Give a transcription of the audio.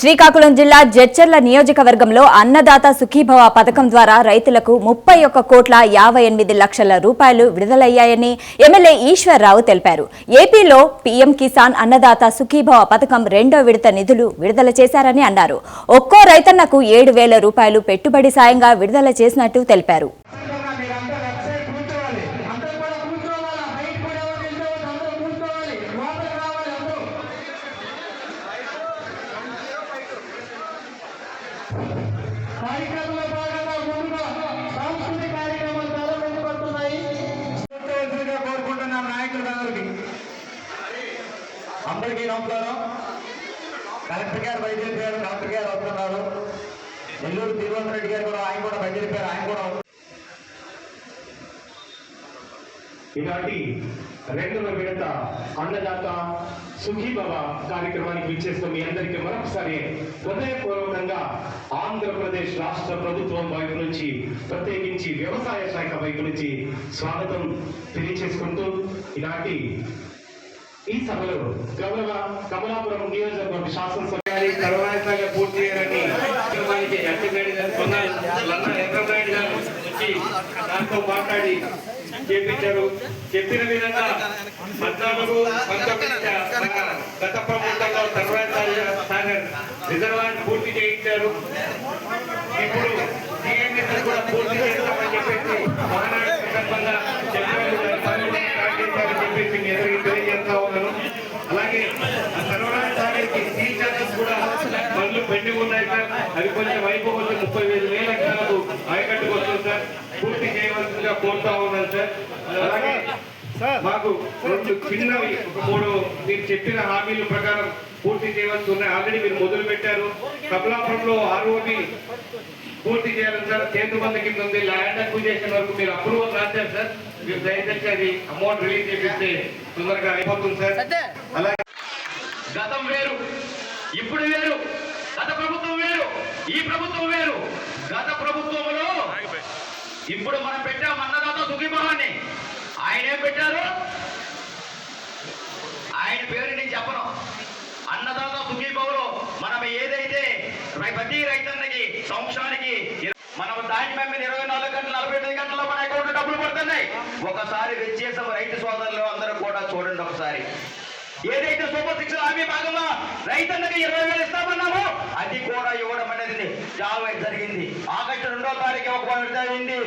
శ్రీకాకుళం జిల్లా జడ్చర్ల నియోజకవర్గంలో అన్నదాత సుఖీభవ పథకం ద్వారా రైతులకు ముప్పై ఒక్క కోట్ల యాభై ఎనిమిది లక్షల రూపాయలు విడుదలయ్యాయని ఎమ్మెల్యే ఈశ్వర్రావు తెలిపారు. ఏపీలో పీఎం కిసాన్ అన్నదాత సుఖీభవ పథకం రెండో విడత నిధులు విడుదల చేశారని అన్నారు. ఒక్కో రైతన్నకు ఏడు వేల రూపాయలు పెట్టుబడి సాయంగా విడుదల చేసినట్టు తెలిపారు. కార్యక్రమంలో భాగంగా ముందుగా సాంస్కృతిక కార్యక్రమాలు ప్రారంభించబడుతున్నాయి కోరుకుంటున్నాం నాయకులందరికీ అందరికీ నమస్కారం. కలెక్టర్ గారు బయలుదేరిపోయారు కలెక్టర్ గారు వస్తున్నారు. నెల్లూరు తిరువంతరెడ్డి గారు కూడా ఆయన కూడా బయలుదేరిపోయారు ఆయన కూడా ఇలాంటి రెండవ విడత అన్నదాత సుఖీభవ కార్యక్రమానికి విచ్చేస్తున్న మీ అందరికీ మరొకసారి హృదయపూర్వకంగా ఆంధ్రప్రదేశ్ రాష్ట్ర ప్రభుత్వం వైపు నుంచి ప్రత్యేకించి వ్యవసాయ శాఖ వైపు నుంచి స్వాగతం తెలియచేసుకుంటూ ఇలాంటి ఈ సభలో గౌరవ కమలాపురం నియోజకవర్గ శాసనసభ పూర్తి చేయాలని కార్యక్రమానికి ఎట్టగడి గారు కొన్న లన్న ఎర్రనాయుడు గారు రాసి దాంతో మాట్లాడి చేపించారు. చెప్పిన విధంగా పద్నాలుగు పంతొమ్మిది గత ప్రభుత్వంలో తర్వాత సాగర్ రిజర్వాయర్ పూర్తి చేయించారు. ఇప్పుడు కూడా పూర్తి చేస్తామని చెప్పేసి మహానాడు సందర్భంగా చెప్పేసి తెలియజేస్తా ఉన్నాను. అలాగే ఆ సర్వరాజ సాగర్కి సీ ఛానల్స్ కూడా పనులు పెండింగ్ ఉన్నాయి సార్. అవి కొంచెం అయిపోవచ్చు ముప్పై వేలు ఆయకట్టుకు వస్తుంది సార్. పూర్తి చేయవలసిందిగా కోరుతా ఉన్నాను సార్. అలాగే మాకు రెండు చిన్నవి ఒక మూడు మీరు చెప్పిన హామీల ప్రకారం పూర్తి చేయవలసి ఉన్నాయి. ఆల్రెడీ మీరు మొదలు పెట్టారు. కమలాపురంలో ఆర్ఓబి పూర్తి చేయాలి సార్. కేంద్ర మంది కింద ఉంది. ల్యాండ్ అక్విజేషన్ వరకు మీరు అప్రూవల్ రాశారు సార్. మీరు దయచేసి అది అమౌంట్ రిలీజ్ చేపిస్తే తొందరగా అయిపోతుంది సార్. అలాగే గతం వేరు ఇప్పుడు వేరు. గత ప్రభుత్వం వేరు. ఈ ప్రభుత్వం వేరు. గత ప్రభుత్వంలో ఇప్పుడు మనం పెట్టాం అన్నదాత సుఖీభావాన్ని. ఆయన ఏం పెట్టారు? ఆయన పేరు నేను చెప్పను. అన్నదాత సుఖీభావులో మనం ఏదైతే ప్రతి రైతన్నకి సంవత్సరానికి మనం దాని మీద ఇరవై నాలుగు గంటలు నలభై ఎనిమిది గంటల మన అకౌంట్ డబ్బులు పడుతున్నాయి. ఒకసారి వ్యత్యాసం రైతు సోదరులు అందరూ కూడా చూడండి ఒకసారి. ఏదైతే సూపర్ సిక్స్ హామీ భాగంగా రైతన్నకి ఇరవై వేలు ఇస్తామన్నామో అది కూడా ఇవ్వడం అనేది చాలా జరిగింది. ఆగస్టు రెండో తారీఖు ఒక విడత అయింది